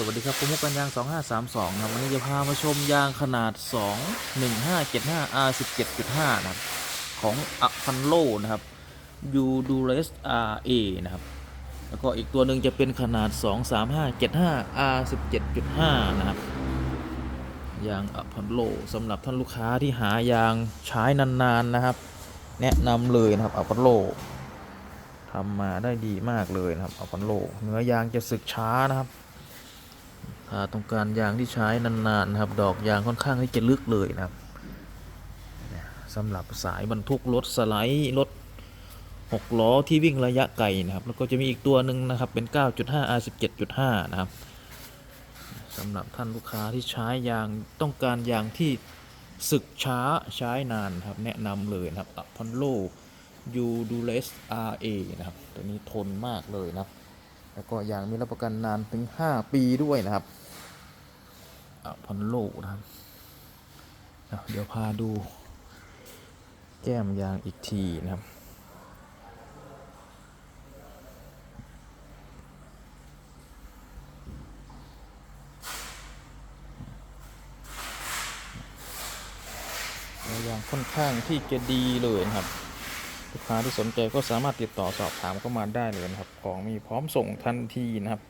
สวัสดีครับผมมุกกันยาง 2532นะครับวันนี้จะพามาชมยางขนาด 21575 R 17.5 นะครับ ของอพันโลนะครับ u d u r e s RA นะครับ แล้วก็อีกตัวหนึ่งจะเป็นขนาด 23575 R 17.5 นะครับ ยางอพันโลสำหรับท่านลูกค้าที่หายางใช้นานๆนะครับ แนะนำเลยนะครับอพันโลทำมาได้ดีมากเลยนะครับอพันโลเนื้อยางจะสึกช้านะครับ ต้องการยางที่ใช้นานๆนะครับ ดอกยางค่อนข้างที่จะลึกเลยนะครับสำหรับสายบรรทุกรถสไลด์รถหกล้อที่วิ่งระยะไกลนะครับ แล้วก็จะมีอีกตัวหนึ่งนะครับเป็น 9.5 R 17.5 นะครับสำหรับท่านลูกค้าที่ใช้ยางต้องการยางที่สึกช้าใช้นานครับแนะนำเลยนะครับพันโลยูดูเลส RA นะครับ ตัวนี้ทนมากเลยนะครับ แล้วก็ยางมีรับประกันนานถึง 5 ปีด้วยนะครับอะพันโลนะครับ เดี๋ยวพาดู แก้มยางอีกทีนะครับยางค่อนข้างที่จะดีเลยนะครับ ลูกค้าที่สนใจก็สามารถติดต่อสอบถามเข้ามาได้เลยนะครับ ของมีพร้อมส่งทันทีนะครับ